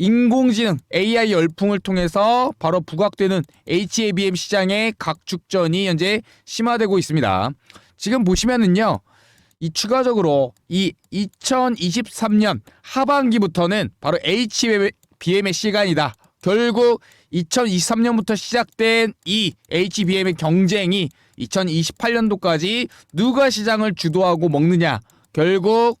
인공지능 AI 열풍을 통해서 바로 부각되는 HBM 시장의 각축전이 현재 심화되고 있습니다. 지금 보시면은요. 이 추가적으로 이 2023년 하반기부터는 바로 HBM의 시간이다. 결국 2023년부터 시작된 이 HBM의 경쟁이 2028년도까지 누가 시장을 주도하고 먹느냐 결국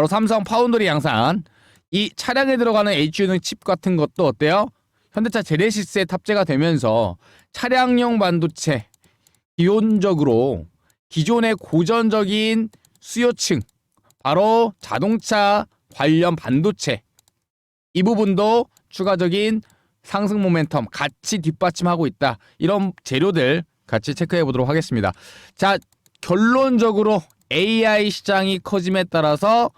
바로 삼성 파운드리 양산 이 차량에 들어가는 HU는 칩 같은 것도 어때요? 현대차 제네시스에 탑재가 되면서 차량용 반도체 기본적으로 기존의 고전적인 수요층 바로 자동차 관련 반도체 이 부분도 추가적인 상승 모멘텀 같이 뒷받침하고 있다. 이런 재료들 같이 체크해 보도록 하겠습니다. 자, 결론적으로 AI 시장이 커짐에 따라서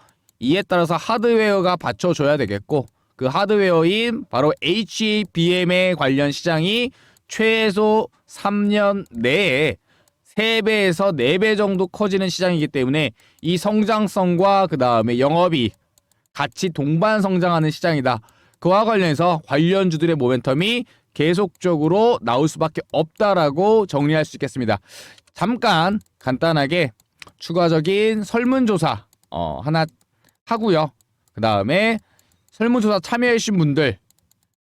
이에 따라서 하드웨어가 받쳐줘야 되겠고 그 하드웨어인 바로 HBM에 관련 시장이 최소 3년 내에 3배에서 4배 정도 커지는 시장이기 때문에 이 성장성과 그 다음에 영업이 같이 동반 성장하는 시장이다. 그와 관련해서 관련주들의 모멘텀이 계속적으로 나올 수밖에 없다라고 정리할 수 있겠습니다. 잠깐 간단하게 추가적인 설문조사 어, 하나 하고요. 그 다음에 설문조사 참여해주신 분들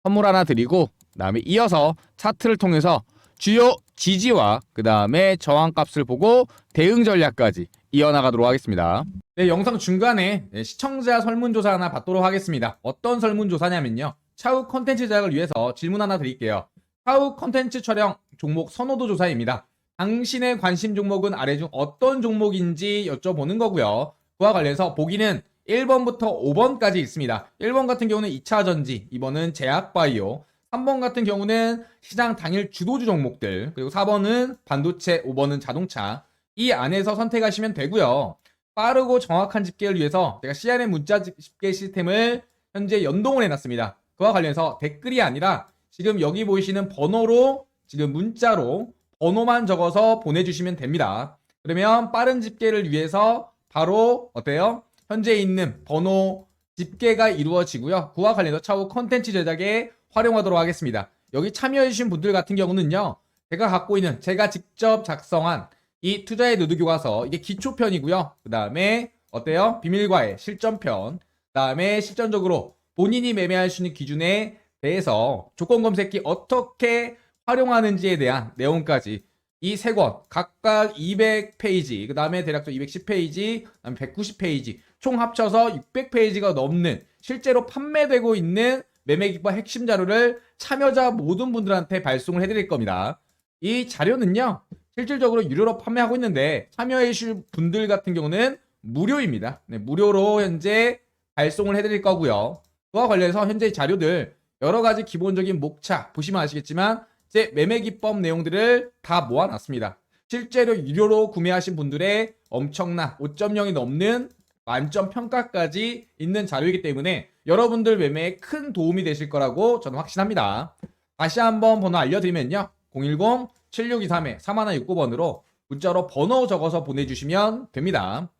선물 하나 드리고 그 다음에 이어서 차트를 통해서 주요 지지와 그 다음에 저항값을 보고 대응 전략까지 이어나가도록 하겠습니다. 네, 영상 중간에 네, 시청자 설문조사 하나 받도록 하겠습니다. 어떤 설문조사냐면요. 차후 컨텐츠 제작을 위해서 질문 하나 드릴게요. 차후 컨텐츠 촬영 종목 선호도 조사입니다. 당신의 관심 종목은 아래 중 어떤 종목인지 여쭤보는 거고요. 그와 관련해서 보기는 1번부터 5번까지 있습니다. 1번 같은 경우는 2차 전지, 2번은 제약바이오, 3번 같은 경우는 시장 당일 주도주 종목들, 그리고 4번은 반도체, 5번은 자동차. 이 안에서 선택하시면 되고요. 빠르고 정확한 집계를 위해서 제가 CRM 문자 집계 시스템을 현재 연동을 해놨습니다. 그와 관련해서 댓글이 아니라 지금 여기 보이시는 번호로 지금 문자로 번호만 적어서 보내주시면 됩니다. 그러면 빠른 집계를 위해서 바로 어때요? 현재 있는 번호 집계가 이루어지고요. 그와 관련해서 차후 컨텐츠 제작에 활용하도록 하겠습니다. 여기 참여해주신 분들 같은 경우는요. 제가 갖고 있는 제가 직접 작성한 이 투자의 누드 교과서 이게 기초편이고요. 그 다음에 어때요? 비밀과의 실전편. 그 다음에 실전적으로 본인이 매매할 수 있는 기준에 대해서 조건 검색기 어떻게 활용하는지에 대한 내용까지 이 세 권 각각 200페이지 그 다음에 대략적으로 210페이지 그 다음에 190페이지 총 합쳐서 600페이지가 넘는 실제로 판매되고 있는 매매기법 핵심 자료를 참여자 모든 분들한테 발송을 해드릴 겁니다. 이 자료는요 실질적으로 유료로 판매하고 있는데 참여해 주실 분들 같은 경우는 무료입니다. 네, 무료로 현재 발송을 해드릴 거고요. 그와 관련해서 현재 자료들 여러 가지 기본적인 목차 보시면 아시겠지만 제 매매 기법 내용들을 다 모아놨습니다. 실제로 유료로 구매하신 분들의 엄청난 5.0이 넘는 만점 평가까지 있는 자료이기 때문에 여러분들 매매에 큰 도움이 되실 거라고 저는 확신합니다. 다시 한번 번호 알려드리면요. 010-7623-3169번으로 문자로 번호 적어서 보내주시면 됩니다.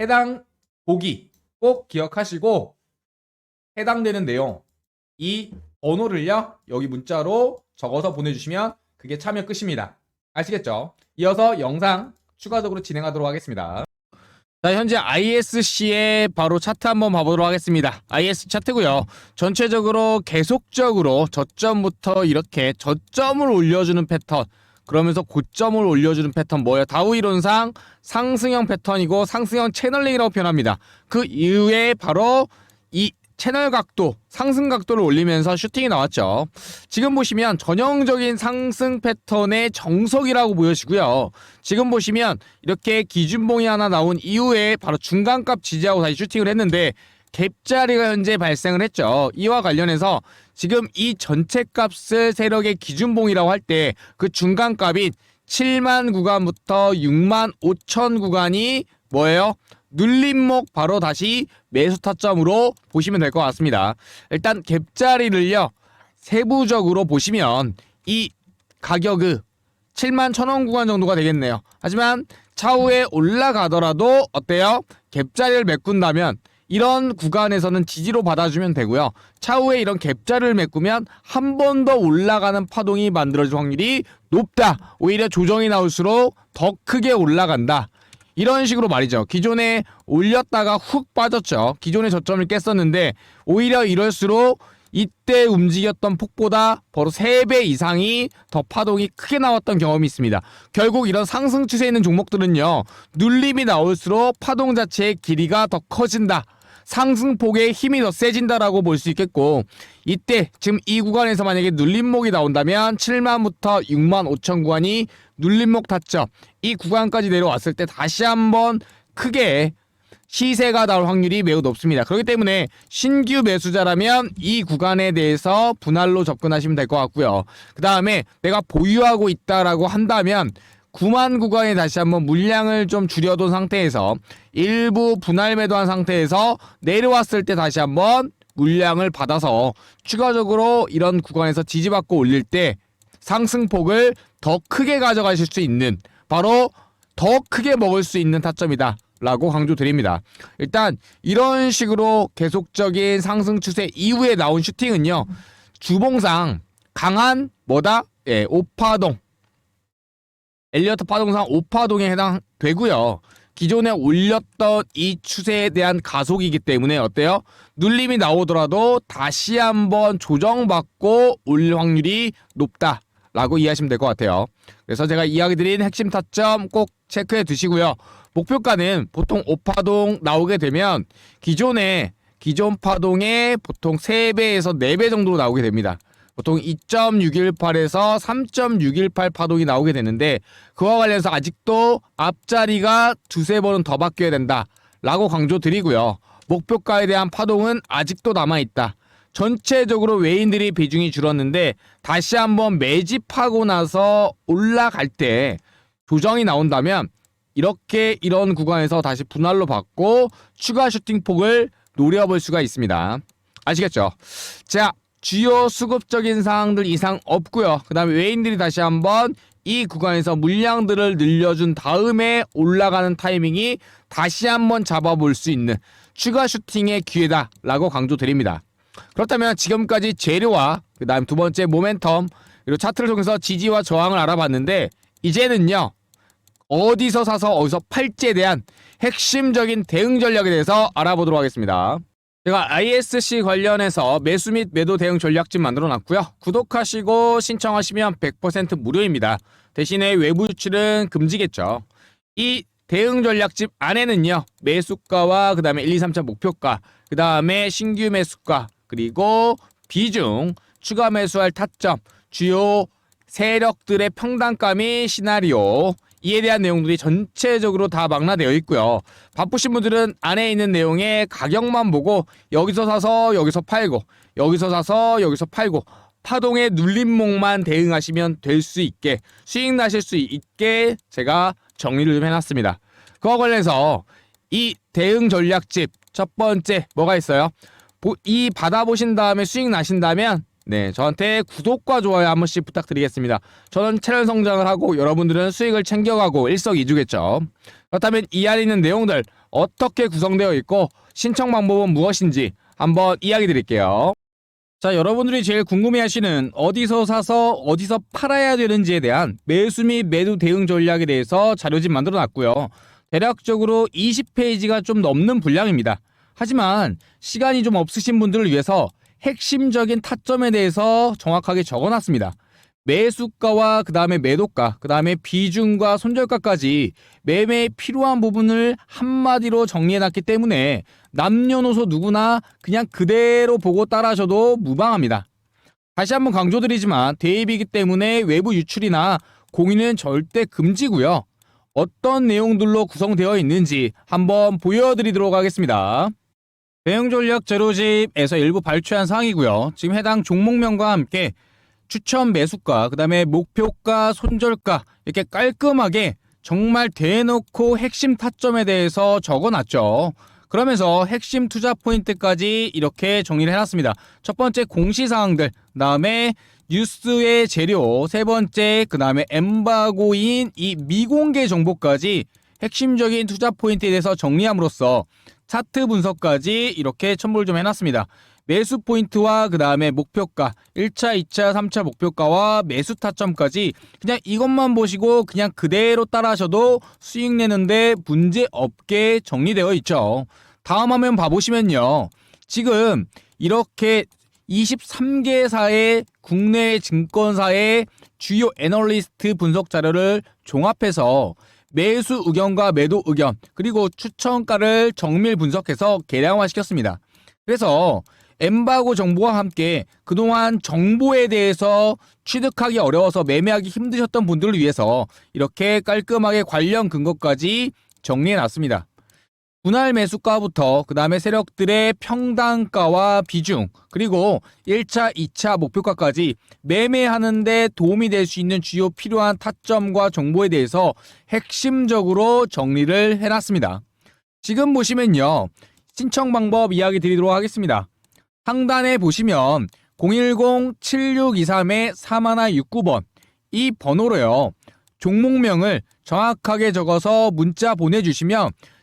해당 보기 꼭 기억하시고 해당되는 내용 이 번호를요 여기 문자로 적어서 보내주시면 그게 참여 끝입니다. 아시겠죠? 이어서 영상 추가적으로 진행하도록 하겠습니다. 자, 현재 ISC의 바로 차트 한번 봐보도록 하겠습니다. IS 차트고요. 전체적으로 계속적으로 저점부터 이렇게 저점을 올려주는 패턴. 그러면서 고점을 올려주는 패턴 뭐예요? 다우 이론상 상승형 패턴이고 상승형 채널링이라고 표현합니다. 그 이후에 바로 이 채널 각도, 상승 각도를 올리면서 슈팅이 나왔죠. 지금 보시면 전형적인 상승 패턴의 정석이라고 보여지고요. 지금 보시면 이렇게 기준봉이 하나 나온 이후에 바로 중간값 지지하고 다시 슈팅을 했는데 갭자리가 현재 발생을 했죠. 이와 관련해서 지금 이 전체 값을 세력의 기준봉이라고 할 때 그 중간 값인 7만 구간부터 6만 5천 구간이 뭐예요? 눌림목 바로 다시 매수 타점으로 보시면 될 것 같습니다. 일단 갭자리를요 세부적으로 보시면 이 가격은 7만 1천원 구간 정도가 되겠네요. 하지만 차후에 올라가더라도 어때요? 갭자리를 메꾼다면 이런 구간에서는 지지로 받아주면 되고요. 차후에 이런 갭자리를 메꾸면 한 번 더 올라가는 파동이 만들어질 확률이 높다. 오히려 조정이 나올수록 더 크게 올라간다. 이런 식으로 말이죠. 기존에 올렸다가 훅 빠졌죠. 기존의 저점을 깼었는데 오히려 이럴수록 이때 움직였던 폭보다 바로 3배 이상이 더 파동이 크게 나왔던 경험이 있습니다. 결국 이런 상승 추세에 있는 종목들은요. 눌림이 나올수록 파동 자체의 길이가 더 커진다. 상승폭의 힘이 더 세진다라고 볼 수 있겠고 이때 지금 이 구간에서 만약에 눌림목이 나온다면 7만부터 6만 5천 구간이 눌림목 타점 이 구간까지 내려왔을 때 다시 한번 크게 시세가 나올 확률이 매우 높습니다. 그렇기 때문에 신규 매수자라면 이 구간에 대해서 분할로 접근하시면 될 것 같고요. 그 다음에 내가 보유하고 있다라고 한다면 9만 구간에 다시 한번 물량을 좀 줄여둔 상태에서 일부 분할 매도한 상태에서 내려왔을 때 다시 한번 물량을 받아서 추가적으로 이런 구간에서 지지받고 올릴 때 상승폭을 더 크게 가져가실 수 있는 바로 더 크게 먹을 수 있는 타점이다. 라고 강조드립니다. 일단 이런 식으로 계속적인 상승 추세 이후에 나온 슈팅은요. 주봉상 강한 뭐다? 예, 오파동. 엘리어트 파동상 오파동에 해당되고요. 기존에 올렸던 이 추세에 대한 가속이기 때문에 어때요? 눌림이 나오더라도 다시 한번 조정받고 올 확률이 높다 라고 이해하시면 될 것 같아요. 그래서 제가 이야기 드린 핵심 타점 꼭 체크해 두시고요. 목표가는 보통 오파동 나오게 되면 기존에 기존 파동의 보통 3배에서 4배 정도로 나오게 됩니다. 보통 2.618에서 3.618 파동이 나오게 되는데 그와 관련해서 아직도 앞자리가 두세 번은 더 바뀌어야 된다 라고 강조드리고요. 목표가에 대한 파동은 아직도 남아있다. 전체적으로 외인들이 비중이 줄었는데 다시 한번 매집하고 나서 올라갈 때 조정이 나온다면 이렇게 이런 구간에서 다시 분할로 받고 추가 슈팅 폭을 노려볼 수가 있습니다. 아시겠죠? 자, 주요 수급적인 사항들 이상 없고요. 그 다음에 외인들이 다시 한번 이 구간에서 물량들을 늘려준 다음에 올라가는 타이밍이 다시 한번 잡아볼 수 있는 추가 슈팅의 기회다라고 강조드립니다. 그렇다면 지금까지 재료와 그다음 두 번째 모멘텀 그리고 차트를 통해서 지지와 저항을 알아봤는데 이제는요 어디서 사서 어디서 팔지에 대한 핵심적인 대응 전략에 대해서 알아보도록 하겠습니다. 제가 ISC 관련해서 매수 및 매도 대응 전략집 만들어 놨고요. 구독하시고 신청하시면 100% 무료입니다. 대신에 외부 유출은 금지겠죠. 이 대응 전략집 안에는요. 매수가와 그 다음에 1, 2, 3차 목표가, 그 다음에 신규 매수가, 그리고 비중, 추가 매수할 타점, 주요 세력들의 평단가 및 시나리오, 이에 대한 내용들이 전체적으로 다 망라되어 있고요. 바쁘신 분들은 안에 있는 내용의 가격만 보고 여기서 사서 여기서 팔고 여기서 사서 여기서 팔고 파동의 눌림목만 대응하시면 될 수 있게 수익 나실 수 있게 제가 정리를 좀 해놨습니다. 그와 관련해서 이 대응 전략집 첫 번째 뭐가 있어요? 보- 이 받아보신 다음에 수익 나신다면 네 저한테 구독과 좋아요 한 번씩 부탁드리겠습니다. 저는 채널 성장을 하고 여러분들은 수익을 챙겨가고 일석이조겠죠. 그렇다면 이 안에 있는 내용들 어떻게 구성되어 있고 신청 방법은 무엇인지 한번 이야기 드릴게요. 자, 여러분들이 제일 궁금해 하시는 어디서 사서 어디서 팔아야 되는지에 대한 매수 및 매도 대응 전략에 대해서 자료집 만들어 놨고요. 대략적으로 20페이지가 좀 넘는 분량입니다. 하지만 시간이 좀 없으신 분들을 위해서 핵심적인 타점에 대해서 정확하게 적어놨습니다. 매수가와 그 다음에 매도가, 그 다음에 비중과 손절가까지 매매에 필요한 부분을 한마디로 정리해놨기 때문에 남녀노소 누구나 그냥 그대로 보고 따라하셔도 무방합니다. 다시 한번 강조드리지만 대입이기 때문에 외부 유출이나 공유는 절대 금지고요. 어떤 내용들로 구성되어 있는지 한번 보여드리도록 하겠습니다. 대응 전략 제로집에서 일부 발췌한 사항이고요. 지금 해당 종목명과 함께 추천 매수가, 그 다음에 목표가, 손절가 이렇게 깔끔하게 정말 대놓고 핵심 타점에 대해서 적어놨죠. 그러면서 핵심 투자 포인트까지 이렇게 정리를 해놨습니다. 첫 번째 공시사항들, 그 다음에 뉴스의 재료, 세 번째 그 다음에 엠바고인 이 미공개 정보까지 핵심적인 투자 포인트에 대해서 정리함으로써 차트 분석까지 이렇게 첨부를 좀 해놨습니다. 매수 포인트와 그 다음에 목표가, 1차, 2차, 3차 목표가와 매수 타점까지 그냥 이것만 보시고 그냥 그대로 따라하셔도 수익 내는데 문제 없게 정리되어 있죠. 다음 화면 봐보시면요. 지금 이렇게 23개사의 국내 증권사의 주요 애널리스트 분석 자료를 종합해서 매수 의견과 매도 의견 그리고 추천가를 정밀 분석해서 계량화시켰습니다. 그래서 엠바고 정보와 함께 그동안 정보에 대해서 취득하기 어려워서 매매하기 힘드셨던 분들을 위해서 이렇게 깔끔하게 관련 근거까지 정리해 놨습니다. 분할 매수가부터 그 다음에 세력들의 평단가와 비중 그리고 1차, 2차 목표가까지 매매하는데 도움이 될 수 있는 주요 필요한 타점과 정보에 대해서 핵심적으로 정리를 해놨습니다. 지금 보시면요. 신청 방법 이야기 드리도록 하겠습니다. 상단에 보시면 010-7623-4169번 이 번호로요. 종목명을 정확하게 적어서 문자 보내주시면